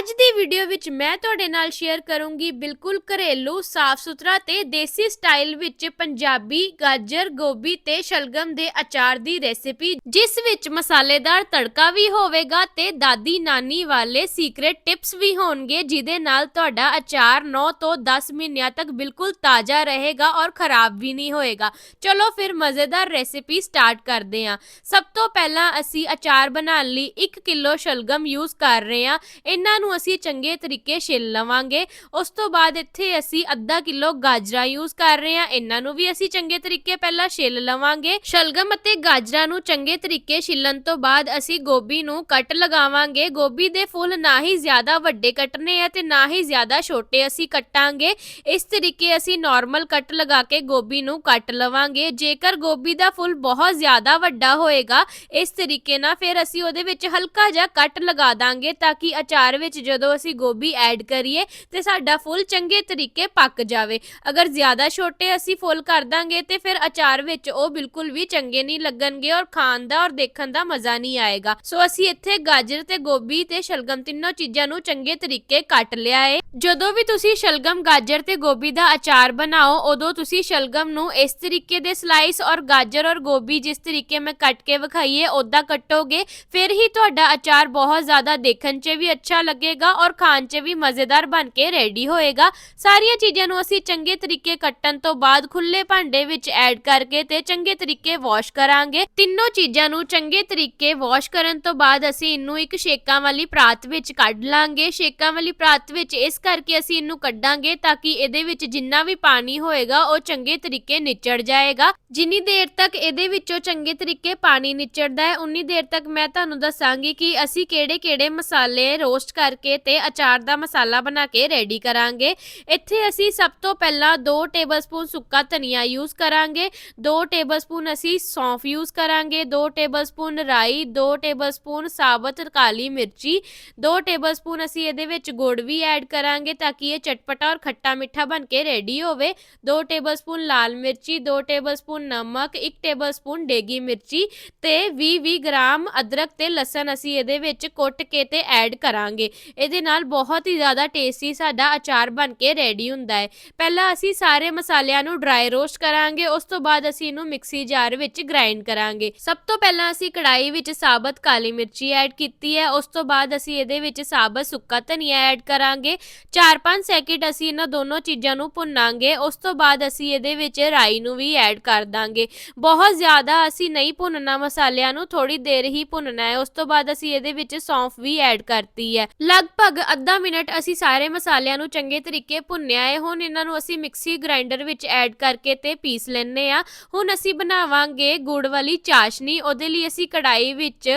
ਅੱਜ ਦੀ ਵੀਡੀਓ ਵਿੱਚ ਮੈਂ ਤੁਹਾਡੇ ਨਾਲ ਸ਼ੇਅਰ ਕਰੂੰਗੀ ਬਿਲਕੁਲ ਘਰੇਲੂ ਸਾਫ਼ ਸੁਥਰਾ ਤੇ ਦੇਸੀ ਸਟਾਈਲ ਵਿੱਚ ਪੰਜਾਬੀ, ਗਾਜਰ, ਗੋਭੀ ਤੇ ਸ਼ਲਗਮ ਦੇ ਅਚਾਰ ਦੀ ਰੈਸਿਪੀ ਜਿਸ ਵਿੱਚ ਮਸਾਲੇਦਾਰ ਤੜਕਾ ਵੀ ਹੋਵੇਗਾ ਤੇ ਦਾਦੀ ਨਾਨੀ ਵਾਲੇ ਸੀਕ੍ਰੇਟ ਟਿਪਸ ਵੀ ਹੋਣਗੇ, ਜਿਹਦੇ ਨਾਲ ਤੁਹਾਡਾ ਅਚਾਰ 9 ਤੋਂ 10 ਮਹੀਨਿਆਂ ਤੱਕ ਬਿਲਕੁਲ ਤਾਜ਼ਾ ਰਹੇਗਾ ਔਰ ਖਰਾਬ ਵੀ ਨਹੀਂ ਹੋਏਗਾ। ਚਲੋ ਫਿਰ ਮਜ਼ੇਦਾਰ ਰੈਸਿਪੀ ਸਟਾਰਟ ਕਰਦੇ ਹਾਂ। ਸਭ ਤੋਂ ਪਹਿਲਾਂ ਅਸੀਂ ਅਚਾਰ ਬਣਾਉਣ ਲਈ 1 ਕਿਲੋ ਸ਼ਲਗਮ ਯੂਜ਼ ਕਰ ਰਹੇ ਹਾਂ। ਇਹਨਾਂ ਨੂੰ ਅਸੀਂ ਚੰਗੇ ਤਰੀਕੇ ਛਿੱਲ ਲਵਾਂਗੇ। ਉਸ ਤੋਂ ਬਾਅਦ ਇੱਥੇ ਅਸੀਂ ਅੱਧਾ ਕਿਲੋ ਗਾਜਰਾਂ ਯੂਜ਼ ਕਰ ਰਹੇ ਹਾਂ। ਇਹਨਾਂ ਨੂੰ ਵੀ ਅਸੀਂ ਚੰਗੇ ਤਰੀਕੇ ਪਹਿਲਾਂ ਛਿੱਲ ਲਵਾਂਗੇ। ਸ਼ਲਗਮ ਅਤੇ ਗਾਜਰਾਂ ਨੂੰ ਚੰਗੇ ਤਰੀਕੇ ਛਿੱਲਣ ਤੋਂ ਬਾਅਦ ਅਸੀਂ ਗੋਭੀ ਨੂੰ ਕੱਟ ਲਗਾਵਾਂਗੇ। ਗੋਭੀ ਦੇ ਫੁੱਲ ਨਾ ਹੀ ਜ਼ਿਆਦਾ ਵੱਡੇ ਕੱਟਨੇ ਆ ਤੇ ਨਾ ਹੀ ਜ਼ਿਆਦਾ ਛੋਟੇ ਅਸੀਂ ਕੱਟਾਂਗੇ। ਇਸ ਤਰੀਕੇ ਅਸੀਂ ਨਾਰਮਲ ਕੱਟ ਲਗਾ ਕੇ ਗੋਭੀ ਨੂੰ ਕੱਟ ਲਵਾਂਗੇ। ਜੇਕਰ ਗੋਭੀ ਦਾ ਫੁੱਲ ਬਹੁਤ ਜ਼ਿਆਦਾ ਵੱਡਾ ਹੋਏਗਾ, ਇਸ ਤਰੀਕੇ ਨਾਲ ਫਿਰ ਅਸੀਂ ਉਹਦੇ ਵਿੱਚ ਹਲਕਾ ਜਿਹਾ ਕੱਟ ਲਗਾ ਦਾਂਗੇ ਤਾਂ ਕਿ ਅਚਾਰ ਵਿੱਚ ਜਦੋਂ ਅਸੀਂ ਗੋਭੀ ਐਡ ਕਰੀਏ ਤੇ ਸਾਡਾ ਫੁੱਲ ਚੰਗੇ ਤਰੀਕੇ ਪੱਕ ਜਾਵੇ। ਅਗਰ ਜ਼ਿਆਦਾ ਛੋਟੇ ਅਸੀਂ ਫੁੱਲ ਕਰ ਦਾਂਗੇ ਤੇ ਫਿਰ ਅਚਾਰ ਵਿੱਚ ਉਹ ਬਿਲਕੁਲ ਵੀ ਚੰਗੇ ਨਹੀਂ ਲੱਗਣਗੇ ਔਰ ਖਾਣ ਦਾ ਔਰ ਦੇਖਣ ਦਾ ਮਜ਼ਾ ਨਹੀਂ ਆਏਗਾ। ਸੋ ਅਸੀਂ ਇੱਥੇ ਗਾਜਰ ਤੇ ਗੋਭੀ ਤੇ ਸ਼ਲਗਮ ਤਿੰਨੋਂ ਚੀਜ਼ਾਂ ਨੂੰ ਚੰਗੇ ਤਰੀਕੇ ਕੱਟ ਲਿਆ ਏ। ਜਦੋਂ ਵੀ ਤੁਸੀਂ ਸ਼ਲਗਮ, ਗਾਜਰ ਤੇ ਗੋਭੀ ਦਾ ਅਚਾਰ ਬਣਾਓ, ਉਦੋਂ ਤੁਸੀਂ ਸ਼ਲਗਮ ਨੂੰ ਇਸ ਤਰੀਕੇ ਦੇ ਸਲਾਈਸ ਔਰ ਗਾਜਰ ਔਰ ਗੋਭੀ ਜਿਸ ਤਰੀਕੇ ਮੈਂ ਕੱਟ ਕੇ ਵਿਖਾਈਏ ਉਦਾਂ ਕੱਟੋਗੇ, ਫਿਰ ਹੀ ਤੁਹਾਡਾ ਅਚਾਰ ਬਹੁਤ ਜ਼ਿਆਦਾ ਦੇਖਣ 'ਚ ਵੀ ਅੱਛਾ ਲੱਗੇਗਾ ਔਰ ਖਾਣ 'ਚ ਵੀ ਮਜ਼ੇਦਾਰ ਬਣ ਕੇ ਰੈਡੀ ਹੋਏਗਾ। ਸਾਰੀਆਂ ਚੀਜ਼ਾਂ ਨੂੰ ਅਸੀਂ ਚੰਗੇ ਤਰੀਕੇ ਕੱਟਣ ਤੋਂ ਬਾਅਦ ਖੁੱਲੇ ਭਾਂਡੇ ਵਿੱਚ ਐਡ ਕਰਕੇ ਤੇ ਚੰਗੇ ਤਰੀਕੇ ਵਾਸ਼ ਕਰਾਂਗੇ। ਤਿੰਨੋਂ ਚੀਜ਼ਾਂ ਨੂੰ ਚੰਗੇ ਤਰੀਕੇ ਵਾਸ਼ ਕਰਨ ਤੋਂ ਬਾਅਦ ਅਸੀਂ ਇਹਨੂੰ ਇੱਕ ਸ਼ੇਕਾਂ ਵਾਲੀ ਪਰਾਤ ਵਿੱਚ ਕੱਢ ਲਾਂਗੇ। ਸ਼ੇਕਾਂ ਵਾਲੀ ਪਰਾਤ ਵਿੱਚ ਇਸ ਕਰਕੇ ਅਸੀਂ ਇਹਨੂੰ ਕੱਢਾਂਗੇ ਤਾਂ ਕਿ ਇਹਦੇ ਵਿੱਚ ਜਿੰਨਾ ਵੀ ਪਾਣੀ ਹੋਏਗਾ ਉਹ ਚੰਗੇ ਤਰੀਕੇ ਨਿਚੜ ਜਾਏਗਾ। ਜਿੰਨੀ ਦੇਰ ਤੱਕ ਇਹਦੇ ਵਿੱਚੋਂ ਚੰਗੇ ਤਰੀਕੇ ਪਾਣੀ ਨਿਚੜਦਾ ਹੈ, ਉਨੀ ਦੇਰ ਤੱਕ ਮੈਂ ਤੁਹਾਨੂੰ ਦੱਸਾਂਗੀ ਕਿ ਅਸੀਂ ਕਿਹੜੇ-ਕਿਹੜੇ ਮਸਾਲੇ ਰੋਸਟ ਕਰ ਕਰਕੇ ਤੇ ਅਚਾਰ ਦਾ ਮਸਾਲਾ ਬਣਾ ਕੇ ਰੈਡੀ ਕਰਾਂਗੇ। ਇੱਥੇ ਅਸੀਂ ਸਭ ਤੋਂ ਪਹਿਲਾਂ 2 ਟੇਬਲਸਪੂਨ ਸੁੱਕਾ ਧਨੀਆ ਯੂਜ਼ ਕਰਾਂਗੇ। 2 ਟੇਬਲਸਪੂਨ ਅਸੀਂ ਸੌਂਫ ਯੂਜ਼ ਕਰਾਂਗੇ। 2 ਟੇਬਲਸਪੂਨ ਰਾਈ 2 ਟੇਬਲਸਪੂਨ ਸਾਬਤ ਕਾਲੀ ਮਿਰਚੀ 2 ਟੇਬਲਸਪੂਨ ਅਸੀਂ ਇਹਦੇ ਵਿੱਚ ਗੁੜ ਵੀ ਐਡ ਕਰਾਂਗੇ ਤਾਂ ਕਿ ਇਹ ਚਟਪਟਾ ਔਰ ਖੱਟਾ ਮਿੱਠਾ ਬਣ ਕੇ ਰੈਡੀ ਹੋਵੇ। 2 ਟੇਬਲਸਪੂਨ ਲਾਲ ਮਿਰਚੀ 2 ਟੇਬਲਸਪੂਨ ਨਮਕ 1 ਟੇਬਲਸਪੂਨ ਡੇਗੀ ਮਿਰਚੀ ਤੇ 20-20 ਗ੍ਰਾਮ ਅਦਰਕ ਤੇ ਲਸਣ ਅਸੀਂ ਇਹਦੇ ਵਿੱਚ ਕੁੱਟ ਕੇ ਤੇ ਐਡ ਕਰਾਂਗੇ। ਇਹਦੇ ਨਾਲ ਬਹੁਤ ਹੀ ਜ਼ਿਆਦਾ ਟੇਸਟੀ ਸਾਡਾ ਅਚਾਰ ਬਣ ਕੇ ਰੈਡੀ ਹੁੰਦਾ ਹੈ। ਪਹਿਲਾਂ ਅਸੀਂ ਸਾਰੇ ਮਸਾਲਿਆਂ ਨੂੰ ਡਰਾਈ ਰੋਸਟ ਕਰਾਂਗੇ, ਉਸ ਤੋਂ ਬਾਅਦ ਅਸੀਂ ਇਹਨੂੰ ਮਿਕਸੀ ਜਾਰ ਵਿੱਚ ਗ੍ਰਾਈਂਡ ਕਰਾਂਗੇ। ਸਭ ਤੋਂ ਪਹਿਲਾਂ ਅਸੀਂ ਕੜਾਈ ਵਿੱਚ ਸਾਬਤ ਕਾਲੀ ਮਿਰਚੀ ਐਡ ਕੀਤੀ ਹੈ, ਉਸ ਤੋਂ ਬਾਅਦ ਅਸੀਂ ਇਹਦੇ ਵਿੱਚ ਸਾਬਤ ਸੁੱਕਾ ਧਨੀਆ ਐਡ ਕਰਾਂਗੇ। 4-5 ਸੈਕਿੰਡ ਅਸੀਂ ਇਹਨਾਂ ਦੋਨੋਂ ਚੀਜ਼ਾਂ ਨੂੰ ਭੁੰਨਾਂਗੇ, ਉਸ ਤੋਂ ਬਾਅਦ ਅਸੀਂ ਇਹਦੇ ਵਿੱਚ ਰਾਈ ਨੂੰ ਵੀ ਐਡ ਕਰ ਦਾਂਗੇ। ਬਹੁਤ ਜ਼ਿਆਦਾ ਅਸੀਂ ਨਹੀਂ ਭੁੰਨਣਾ, ਮਸਾਲਿਆਂ ਨੂੰ ਥੋੜੀ ਦੇਰ ਹੀ ਭੁੰਨਣਾ ਹੈ, ਉਸ ਤੋਂ ਬਾਅਦ ਅਸੀਂ ਇਹਦੇ ਵਿੱਚ ਸੌਂਫ ਵੀ ਐਡ ਕਰਤੀ ਹੈ। ਲਗਭਗ ਅੱਧਾ ਮਿੰਟ ਅਸੀਂ ਸਾਰੇ ਮਸਾਲਿਆਂ ਨੂੰ ਚੰਗੇ ਤਰੀਕੇ ਭੁੰਨਿਆ ਹੈ। ਹੁਣ ਇਹਨਾਂ ਨੂੰ ਅਸੀਂ ਮਿਕਸੀ ਗ੍ਰਾਈਂਡਰ ਵਿੱਚ ਐਡ ਕਰਕੇ ਤੇ ਪੀਸ ਲੈਣੇ ਆ ਹੁਣ ਅਸੀਂ ਬਣਾਵਾਂਗੇ ਗੁੜ ਵਾਲੀ ਚਾਸ਼ਨੀ। ਉਹਦੇ ਲਈ ਅਸੀਂ ਕੜਾਈ ਵਿੱਚ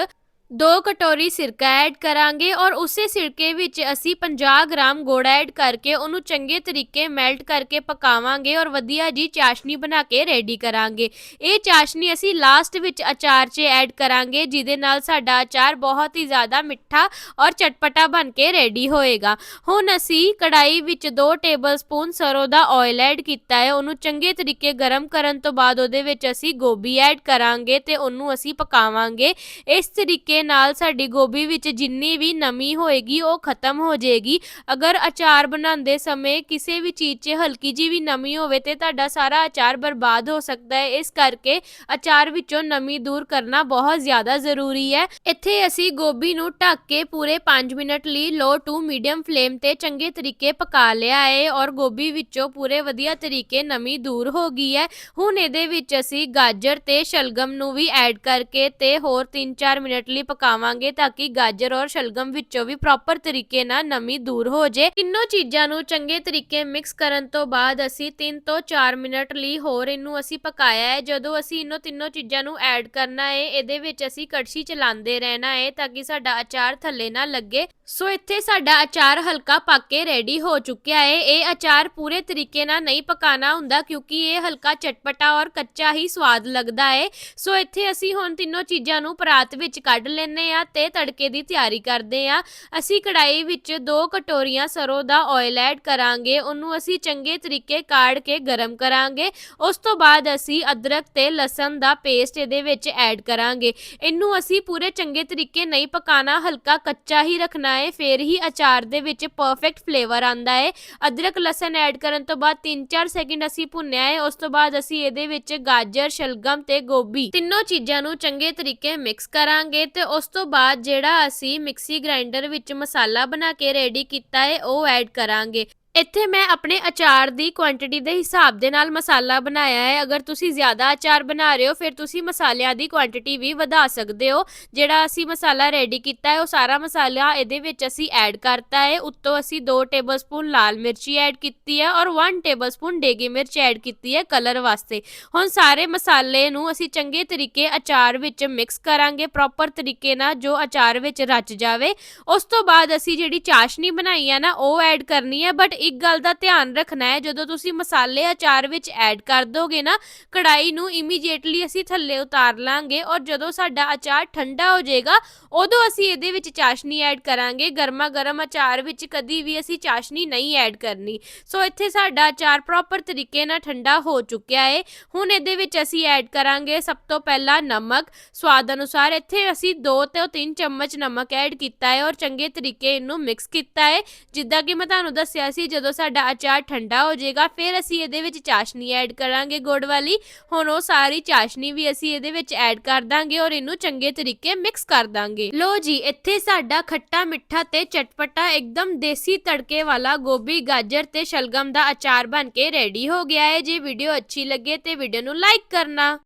2 ਕਟੋਰੀ ਸਿਰਕਾ ਐਡ ਕਰਾਂਗੇ ਔਰ ਉਸੇ ਸਿਰਕੇ ਵਿੱਚ ਅਸੀਂ 50 ਗ੍ਰਾਮ ਗੋੜਾ ਐਡ ਕਰਕੇ ਉਹਨੂੰ ਚੰਗੇ ਤਰੀਕੇ ਮੈਲਟ ਕਰਕੇ ਪਕਾਵਾਂਗੇ ਔਰ ਵਧੀਆ ਜੀ ਚਾਸ਼ਨੀ ਬਣਾ ਕੇ ਰੈਡੀ ਕਰਾਂਗੇ। ਇਹ ਚਾਸ਼ਨੀ ਅਸੀਂ ਲਾਸਟ ਵਿੱਚ ਅਚਾਰ 'ਚ ਐਡ ਕਰਾਂਗੇ, ਜਿਹਦੇ ਨਾਲ ਸਾਡਾ ਅਚਾਰ ਬਹੁਤ ਹੀ ਜ਼ਿਆਦਾ ਮਿੱਠਾ ਔਰ ਚਟਪਟਾ ਬਣ ਕੇ ਰੈਡੀ ਹੋਏਗਾ। ਹੁਣ ਅਸੀਂ ਕੜਾਈ ਵਿੱਚ 2 ਟੇਬਲਸਪੂਨ ਸਰੋਂ ਦਾ ਆਇਲ ਐਡ ਕੀਤਾ ਹੈ। ਉਹਨੂੰ ਚੰਗੇ ਤਰੀਕੇ ਗਰਮ ਕਰਨ ਤੋਂ ਬਾਅਦ ਉਹਦੇ ਵਿੱਚ ਅਸੀਂ ਗੋਭੀ ਐਡ ਕਰਾਂਗੇ ਤੇ ਉਹਨੂੰ ਅਸੀਂ ਪਕਾਵਾਂਗੇ। ਇਸ ਤਰੀਕੇ ਨਾਲ ਸਾਡੀ ਗੋਭੀ ਵਿੱਚ ਜਿੰਨੀ ਵੀ ਨਮੀ ਹੋਏਗੀ, ਉਹ ਖਤਮ ਹੋ ਜਾਏਗੀ। ਅਗਰ ਅਚਾਰ ਬਣਾਉਂਦੇ ਸਮੇਂ ਕਿਸੇ ਵੀ ਚੀਜ਼ 'ਚ ਹਲਕੀ ਜੀ ਵੀ ਨਮੀ ਹੋਵੇ ਤੇ ਤੁਹਾਡਾ ਸਾਰਾ ਅਚਾਰ ਬਰਬਾਦ ਹੋ ਸਕਦਾ ਹੈ। ਇਸ ਕਰਕੇ ਅਚਾਰ ਵਿੱਚੋਂ ਨਮੀ ਦੂਰ ਕਰਨਾ ਬਹੁਤ ਜ਼ਿਆਦਾ ਜ਼ਰੂਰੀ ਹੈ। ਇੱਥੇ ਅਸੀਂ ਗੋਭੀ ਨੂੰ ਢੱਕ ਕੇ ਪੂਰੇ 5 ਮਿੰਟ ਲਈ ਲੋ ਟੂ ਮੀਡੀਅਮ ਫਲੇਮ ਤੇ ਚੰਗੇ ਤਰੀਕੇ ਪਕਾ ਲਿਆ ਹੈ ਔਰ ਗੋਭੀ ਵਿੱਚੋਂ ਪੂਰੇ ਵਧੀਆ ਤਰੀਕੇ ਨਮੀ ਦੂਰ ਹੋ ਗਈ ਹੈ। ਹੁਣ ਇਹਦੇ ਵਿੱਚ ਅਸੀਂ ਗਾਜਰ ਤੇ ਸ਼ਲਗਮ ਨੂੰ ਵੀ ਐਡ ਕਰਕੇ ਤੇ ਹੋਰ 3-4 ਮਿੰਟ ਲਈ ਪਕਾਵਾਂਗੇ ਤਾਂ ਕਿ ਗਾਜਰ ਔਰ ਸ਼ਲਗਮ ਵਿੱਚੋਂ ਵੀ ਪ੍ਰੋਪਰ ਤਰੀਕੇ ਨਾਲ ਨਮੀ ਦੂਰ ਹੋ ਜੇ। ਤਿੰਨੋਂ ਚੀਜ਼ਾਂ ਨੂੰ ਚੰਗੇ ਤਰੀਕੇ ਮਿਕਸ ਕਰਨ ਤੋਂ ਬਾਅਦ ਅਸੀਂ 3 ਤੋਂ 4 ਮਿੰਟ ਲਈ ਹੋਰ ਇਹਨੂੰ ਅਸੀਂ ਪਕਾਇਆ ਹੈ। ਜਦੋਂ ਅਸੀਂ ਇਹਨੋਂ ਤਿੰਨੋਂ ਚੀਜ਼ਾਂ ਨੂੰ ਐਡ ਕਰਨਾ ਹੈ, ਇਹਦੇ ਵਿੱਚ ਅਸੀਂ ਕੜਛੀ ਚਲਾਉਂਦੇ ਰਹਿਣਾ ਹੈ ਤਾਂ ਕਿ ਸਾਡਾ ਅਚਾਰ ਥੱਲੇ ਨਾ ਲੱਗੇ। ਸੋ ਇੱਥੇ ਸਾਡਾ ਅਚਾਰ ਹਲਕਾ ਪੱਕ ਕੇ ਰੈਡੀ ਹੋ ਚੁੱਕਿਆ ਹੈ। ਇਹ ਅਚਾਰ ਪੂਰੇ ਤਰੀਕੇ ਨਾਲ ਨਹੀਂ ਪਕਾਣਾ ਹੁੰਦਾ ਕਿਉਂਕਿ ਇਹ ਹਲਕਾ ਚਟਪਟਾ ਔਰ ਕੱਚਾ ਹੀ ਸਵਾਦ ਲੱਗਦਾ ਹੈ। ਸੋ ਇੱਥੇ ਅਸੀਂ ਹੁਣ ਤਿੰਨੋਂ ਚੀਜ਼ਾਂ ਨੂੰ ਪਰਾਤ ਵਿੱਚ ਕੱਢ ਲੈਨੇ ਆ ਤੇ ਤੜਕੇ ਦੀ ਤਿਆਰੀ ਕਰਦੇ ਆ ਅਸੀਂ ਕੜਾਈ ਵਿੱਚ ਦੋ ਕਟੋਰੀਆਂ ਸਰੋਂ ਦਾ ਆਇਲ ਐਡ ਕਰਾਂਗੇ, ਉਹਨੂੰ ਅਸੀਂ ਚੰਗੇ ਤਰੀਕੇ ਕਾੜ ਕੇ ਗਰਮ ਕਰਾਂਗੇ। ਉਸ ਤੋਂ ਬਾਅਦ ਅਸੀਂ ਅਦਰਕ ਤੇ ਲਸਣ ਦਾ ਪੇਸਟ ਇਹਦੇ ਵਿੱਚ ਐਡ ਕਰਾਂਗੇ। ਇਹਨੂੰ ਅਸੀਂ ਪੂਰੇ ਚੰਗੇ ਤਰੀਕੇ ਨਹੀਂ ਪਕਾਣਾ, ਹਲਕਾ ਕੱਚਾ ਹੀ ਰੱਖਣਾ ਹੈ, ਫੇਰ ਹੀ ਅਚਾਰ ਦੇ ਵਿੱਚ ਪਰਫੈਕਟ ਫਲੇਵਰ ਆਂਦਾ ਹੈ। ਅਦਰਕ, ਲਸਣ ਐਡ ਕਰਨ ਤੋਂ ਬਾਅਦ 3-4 ਸੈਕਿੰਡ ਅਸੀਂ ਭੁੰਨਿਆ ਹੈ, ਉਸ ਤੋਂ ਬਾਅਦ ਅਸੀਂ ਇਹਦੇ ਵਿੱਚ ਗਾਜਰ, ਸ਼ਲਗਮ ਤੇ ਗੋਭੀ ਤਿੰਨੋਂ ਚੀਜ਼ਾਂ ਨੂੰ ਚੰਗੇ ਤਰੀਕੇ ਮਿਕਸ ਕਰਾਂਗੇ ਤੇ ਉਸ ਤੋਂ ਬਾਅਦ ਜਿਹੜਾ ਅਸੀਂ ਮਿਕਸੀ ਗ੍ਰਾਈਂਡਰ ਵਿੱਚ ਮਸਾਲਾ ਬਣਾ ਕੇ ਰੈਡੀ ਕੀਤਾ ਹੈ, ਉਹ ਐਡ ਕਰਾਂਗੇ। ਇੱਥੇ ਮੈਂ ਆਪਣੇ ਅਚਾਰ ਦੀ ਕੁਆਂਟੀਟੀ ਦੇ ਹਿਸਾਬ ਦੇ ਨਾਲ ਮਸਾਲਾ ਬਣਾਇਆ ਹੈ। ਅਗਰ ਤੁਸੀਂ ਜ਼ਿਆਦਾ ਅਚਾਰ ਬਣਾ ਰਹੇ ਹੋ, ਫਿਰ ਤੁਸੀਂ ਮਸਾਲਿਆਂ ਦੀ ਕੁਆਂਟੀਟੀ ਵੀ ਵਧਾ ਸਕਦੇ ਹੋ। ਜਿਹੜਾ ਅਸੀਂ ਮਸਾਲਾ ਰੈਡੀ ਕੀਤਾ ਹੈ, ਉਹ ਸਾਰਾ ਮਸਾਲਾ ਇਹਦੇ ਵਿੱਚ ਅਸੀਂ ਐਡ ਕਰਤਾ ਹੈ। ਉੱਤੋਂ ਅਸੀਂ 2 ਟੇਬਲਸਪੂਨ ਲਾਲ ਮਿਰਚੀ ਐਡ ਕੀਤੀ ਹੈ ਔਰ 1 ਟੇਬਲਸਪੂਨ ਡੇਗੀ ਮਿਰਚ ਐਡ ਕੀਤੀ ਹੈ ਕਲਰ ਵਾਸਤੇ। ਹੁਣ ਸਾਰੇ ਮਸਾਲੇ ਨੂੰ ਅਸੀਂ ਚੰਗੇ ਤਰੀਕੇ ਅਚਾਰ ਵਿੱਚ ਮਿਕਸ ਕਰਾਂਗੇ ਪ੍ਰੋਪਰ ਤਰੀਕੇ ਨਾਲ ਜੋ ਅਚਾਰ ਵਿੱਚ ਰਚ ਜਾਵੇ। ਉਸ ਤੋਂ ਬਾਅਦ ਅਸੀਂ ਜਿਹੜੀ ਚਾਸ਼ਨੀ ਬਣਾਈ ਹੈ ਨਾ, ਉਹ ਐਡ ਕਰਨੀ ਹੈ ਬਟ ਇੱਕ ਗੱਲ ਦਾ ਧਿਆਨ ਰੱਖਣਾ ਹੈ, ਜਦੋਂ ਤੁਸੀਂ ਮਸਾਲੇ ਅਚਾਰ ਵਿੱਚ ਐਡ ਕਰ ਦੋਗੇ ਨਾ ਕੜਾਈ ਨੂੰ ਇਮੀਡੀਏਟਲੀ ਅਸੀਂ ਥੱਲੇ ਉਤਾਰ ਲਾਂਗੇ ਔਰ ਜਦੋਂ ਸਾਡਾ ਅਚਾਰ ਠੰਡਾ ਹੋ ਜਾਏਗਾ, ਉਦੋਂ ਅਸੀਂ ਇਹਦੇ ਵਿੱਚ ਚਾਸ਼ਨੀ ਐਡ ਕਰਾਂਗੇ। ਗਰਮਾ ਗਰਮ ਅਚਾਰ ਵਿੱਚ ਕਦੀ ਵੀ ਅਸੀਂ ਚਾਸ਼ਨੀ ਨਹੀਂ ਐਡ ਕਰਨੀ। ਸੋ ਇੱਥੇ ਸਾਡਾ ਅਚਾਰ ਪ੍ਰੋਪਰ ਤਰੀਕੇ ਨਾਲ ਠੰਡਾ ਹੋ ਚੁੱਕਿਆ ਹੈ ਹੁਣ ਇਹਦੇ ਵਿੱਚ ਅਸੀਂ ਐਡ ਕਰਾਂਗੇ ਸਭ ਤੋਂ ਪਹਿਲਾਂ ਨਮਕ। ਸਵਾਦ ਅਨੁਸਾਰ ਇੱਥੇ ਅਸੀਂ 2 ਤੋਂ 3 ਚਮਚ ਨਮਕ ਐਡ ਕੀਤਾ ਹੈ ਔਰ ਚੰਗੇ ਤਰੀਕੇ ਇਹਨੂੰ ਮਿਕਸ ਕੀਤਾ ਹੈ ਜਿੱਦਾਂ ਕਿ ਮੈਂ ਤੁਹਾਨੂੰ ਦੱਸਿਆ ਸੀ ਜਦੋਂ ਸਾਡਾ ਅਚਾਰ ਠੰਡਾ ਹੋ ਜਾਏਗਾ, ਫਿਰ ਅਸੀਂ ਇਹਦੇ ਵਿੱਚ ਚਾਸ਼ਨੀ ਐਡ ਕਰਾਂਗੇ ਗੁੜ ਵਾਲੀ। ਹੁਣ ਉਹ ਸਾਰੀ ਚਾਸ਼ਨੀ ਵੀ ਅਸੀਂ ਇਹਦੇ ਵਿੱਚ ਐਡ ਕਰ ਦਾਂਗੇ ਔਰ ਇਹਨੂੰ ਚੰਗੇ ਤਰੀਕੇ ਮਿਕਸ ਕਰ ਦਾਂਗੇ। ਲੋ ਜੀ, ਇੱਥੇ ਸਾਡਾ ਖੱਟਾ ਮਿੱਠਾ ਤੇ ਚਟਪਟਾ ਇੱਕਦਮ ਦੇਸੀ ਤੜਕੇ ਵਾਲਾ ਗੋਭੀ, ਗਾਜਰ ਤੇ ਸ਼ਲਗਮ ਦਾ ਅਚਾਰ ਬਣ ਕੇ ਰੈਡੀ ਹੋ ਗਿਆ ਹੈ। ਜੇ ਵੀਡੀਓ ਅੱਛੀ ਲੱਗੇ ਤੇ ਵੀਡੀਓ ਨੂੰ ਲਾਈਕ ਕਰਨਾ।